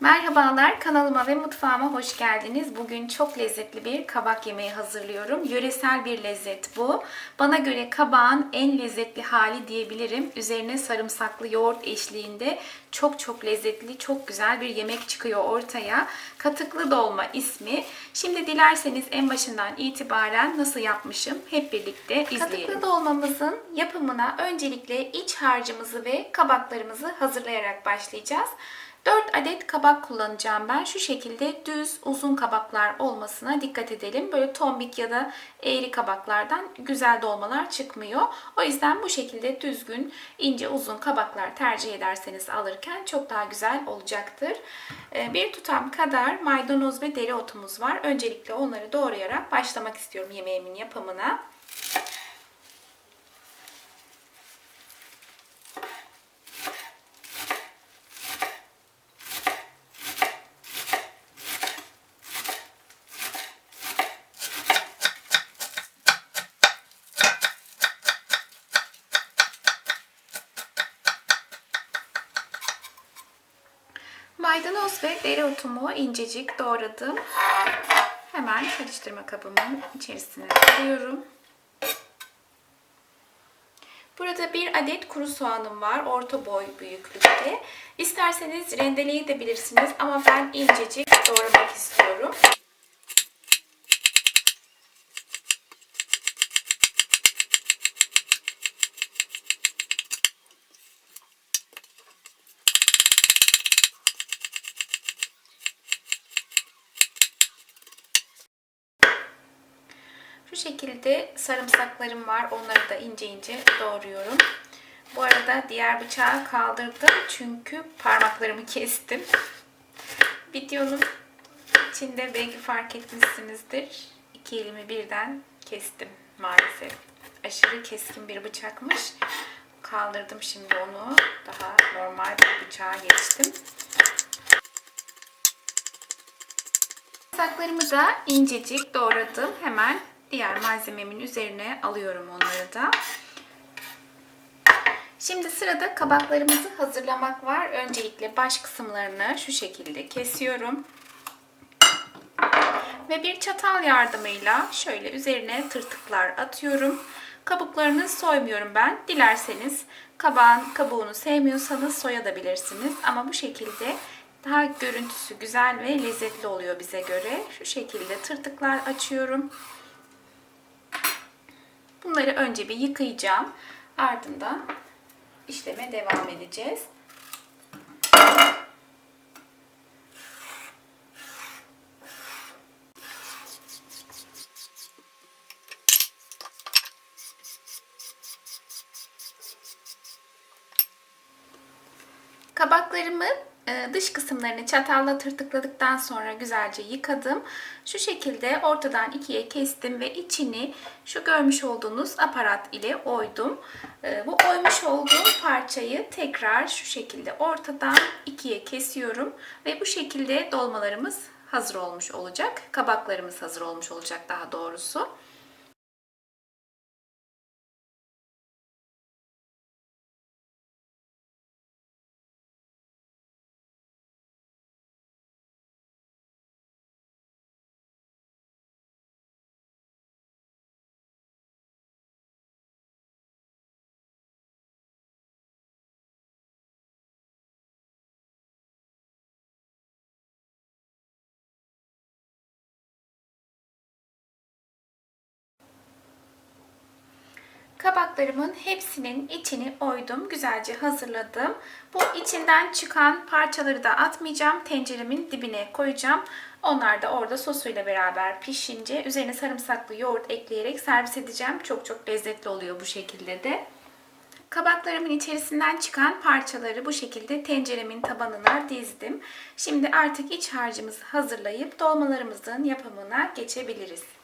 Merhabalar, kanalıma ve mutfağıma hoş geldiniz. Bugün çok lezzetli bir kabak yemeği hazırlıyorum. Yöresel bir lezzet bu. Bana göre kabağın en lezzetli hali diyebilirim. Üzerine sarımsaklı yoğurt eşliğinde çok çok lezzetli, çok güzel bir yemek çıkıyor ortaya. Katıklı dolma ismi. Şimdi dilerseniz en başından itibaren nasıl yapmışım hep birlikte izleyelim. Katıklı dolmamızın yapımına öncelikle iç harcımızı ve kabaklarımızı hazırlayarak başlayacağız. 4 adet kabak kullanacağım ben. Şu şekilde düz uzun kabaklar olmasına dikkat edelim. Böyle tombik ya da eğri kabaklardan güzel dolmalar çıkmıyor. O yüzden bu şekilde düzgün, ince, uzun kabaklar tercih ederseniz alırken çok daha güzel olacaktır. Ee, Bir tutam kadar maydanoz ve dereotumuz var. Öncelikle onları doğrayarak başlamak istiyorum yemeğimin yapımına. Maydanoz ve dereotumu incecik doğradım. Hemen karıştırma kabımın içerisine koyuyorum. Burada bir adet kuru soğanım var. Orta boy büyüklükte. İsterseniz rendeleyebilirsiniz ama ben incecik doğramak istiyorum. Şekilde sarımsaklarım var. Onları da ince ince doğruyorum. Bu arada diğer bıçağı kaldırdım çünkü parmaklarımı kestim. Videonun içinde belki fark etmişsinizdir. İki elimi birden kestim maalesef. Aşırı keskin bir bıçakmış. Kaldırdım şimdi onu. Daha normal bir bıçağa geçtim. Sarımsaklarımı da incecik doğradım. Hemen diğer malzememin üzerine alıyorum onları da. Şimdi sırada kabaklarımızı hazırlamak var. Öncelikle baş kısımlarını şu şekilde kesiyorum. Ve bir çatal yardımıyla şöyle üzerine tırtıklar atıyorum. Kabuklarını soymuyorum ben. Dilerseniz kabağın kabuğunu sevmiyorsanız soyabilirsiniz. Ama bu şekilde daha görüntüsü güzel ve lezzetli oluyor bize göre. Şu şekilde tırtıklar açıyorum. Bunları önce bir yıkayacağım. Ardından işleme devam edeceğiz. Kabaklarımı dış kısımlarını çatalla tırtıkladıktan sonra güzelce yıkadım. Şu şekilde ortadan ikiye kestim ve içini şu görmüş olduğunuz aparat ile oydum. E, bu oymuş olduğum parçayı tekrar şu şekilde ortadan ikiye kesiyorum ve bu şekilde dolmalarımız hazır olmuş olacak. Kabaklarımız hazır olmuş olacak daha doğrusu. Kabaklarımın hepsinin içini oydum. Güzelce hazırladım. Bu içinden çıkan parçaları da atmayacağım. Tenceremin dibine koyacağım. Onlar da orada sosuyla beraber pişince üzerine sarımsaklı yoğurt ekleyerek servis edeceğim. Çok çok lezzetli oluyor bu şekilde de. Kabaklarımın içerisinden çıkan parçaları bu şekilde tenceremin tabanına dizdim. Şimdi artık iç harcımızı hazırlayıp dolmalarımızın yapımına geçebiliriz.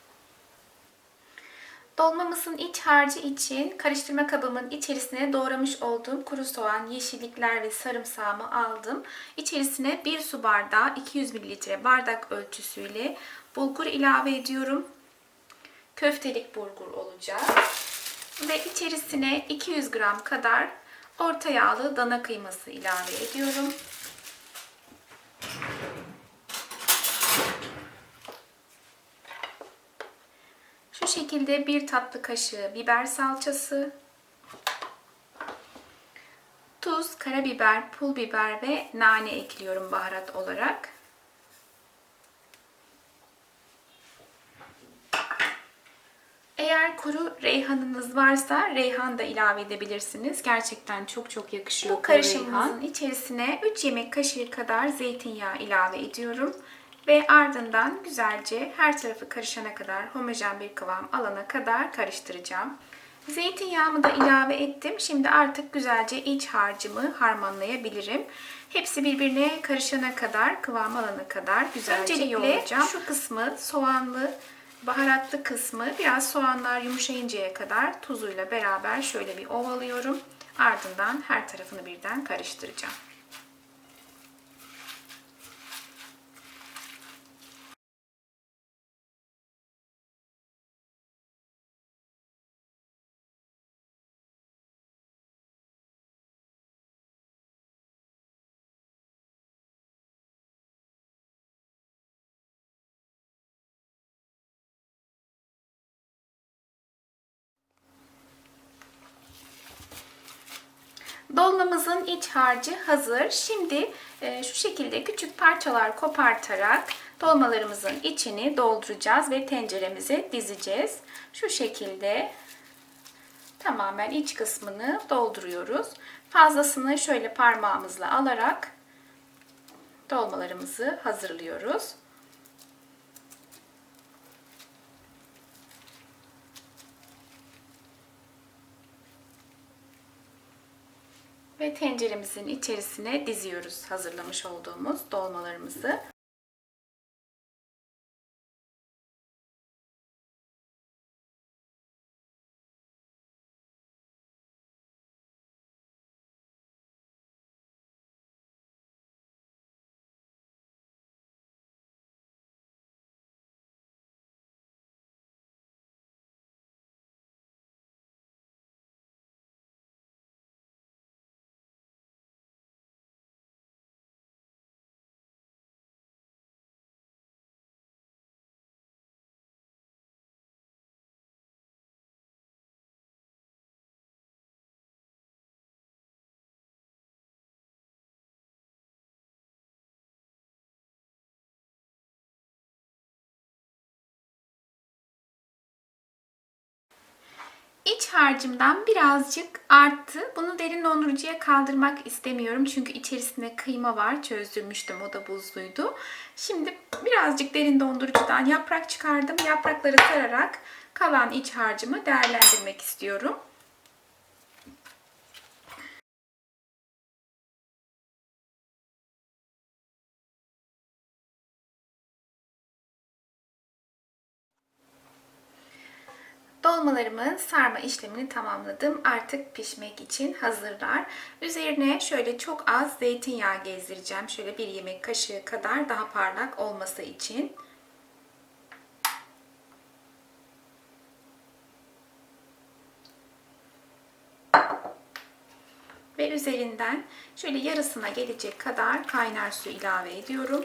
Dolmamızın iç harcı için karıştırma kabımın içerisine doğramış olduğum kuru soğan, yeşillikler ve sarımsağımı aldım. İçerisine 1 su bardağı 200 ml bardak ölçüsüyle bulgur ilave ediyorum. Köftelik bulgur olacak. Ve içerisine 200 gram kadar orta yağlı dana kıyması ilave ediyorum. Şekilde bir tatlı kaşığı biber salçası, tuz, karabiber, pul biber ve nane ekliyorum baharat olarak. Eğer kuru reyhanınız varsa reyhan da ilave edebilirsiniz. Gerçekten çok çok yakışıyor Bu karışımımızın içerisine 3 yemek kaşığı kadar zeytinyağı ilave ediyorum. Ve ardından güzelce her tarafı karışana kadar homojen bir kıvam alana kadar karıştıracağım. Zeytinyağımı da ilave ettim. Şimdi artık güzelce iç harcımı harmanlayabilirim. Hepsi birbirine karışana kadar, kıvam alana kadar güzelce Öncelikle yoğuracağım. Şu kısmı soğanlı, baharatlı kısmı biraz soğanlar yumuşayıncaya kadar tuzuyla beraber şöyle bir ovalıyorum. Ardından her tarafını birden karıştıracağım. Dolmamızın iç harcı hazır. Şimdi e, şu şekilde küçük parçalar kopartarak dolmalarımızın içini dolduracağız ve tenceremize dizeceğiz. Şu şekilde tamamen iç kısmını dolduruyoruz. Fazlasını şöyle parmağımızla alarak dolmalarımızı hazırlıyoruz. Ve tenceremizin içerisine diziyoruz hazırlamış olduğumuz dolmalarımızı. İç harcımdan birazcık arttı. Bunu derin dondurucuya kaldırmak istemiyorum. Çünkü içerisinde kıyma var. Çözdürmüştüm. O da buzluydu. Şimdi birazcık derin dondurucudan yaprak çıkardım. Yaprakları sararak kalan iç harcımı değerlendirmek istiyorum. Dolmalarımın sarma işlemini tamamladım. Artık pişmek için hazırlar. Üzerine şöyle çok az zeytinyağı gezdireceğim. Şöyle bir yemek kaşığı kadar daha parlak olması için. Ve üzerinden şöyle yarısına gelecek kadar kaynar su ilave ediyorum.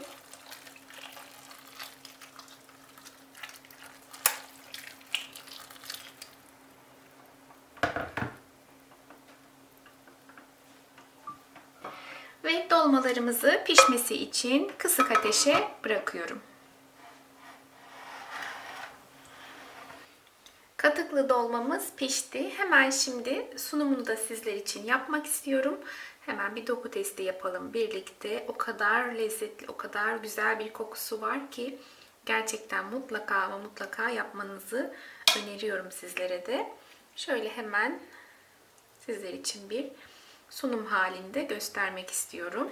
Ve dolmalarımızı pişmesi için kısık ateşe bırakıyorum. Katıklı dolmamız pişti. Hemen şimdi sunumunu da sizler için yapmak istiyorum. Hemen bir doku testi yapalım birlikte. O kadar lezzetli, o kadar güzel bir kokusu var ki gerçekten mutlaka ama mutlaka yapmanızı öneriyorum sizlere de. Şöyle hemen sizler için bir sunum halinde göstermek istiyorum.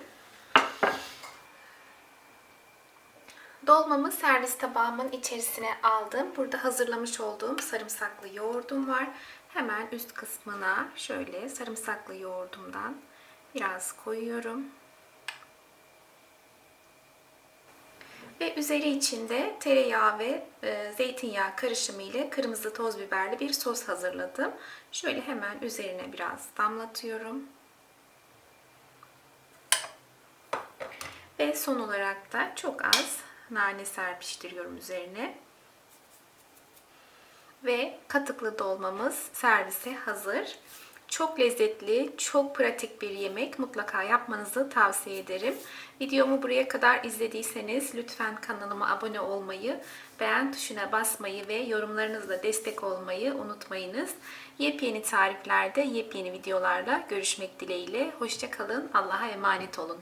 Dolmamı servis tabağımın içerisine aldım. Burada hazırlamış olduğum sarımsaklı yoğurdum var. Hemen üst kısmına şöyle sarımsaklı yoğurdumdan biraz koyuyorum. Ve üzeri içinde tereyağı ve e, zeytinyağı karışımı ile kırmızı toz biberli bir sos hazırladım. Şöyle hemen üzerine biraz damlatıyorum. Ve son olarak da çok az nane serpiştiriyorum üzerine. Ve katıklı dolmamız servise hazır. Çok lezzetli, çok pratik bir yemek. Mutlaka yapmanızı tavsiye ederim. Videomu buraya kadar izlediyseniz lütfen kanalıma abone olmayı, beğen tuşuna basmayı ve yorumlarınızla destek olmayı unutmayınız. Yepyeni tariflerde, yepyeni videolarla görüşmek dileğiyle. Hoşçakalın, Allah'a emanet olun.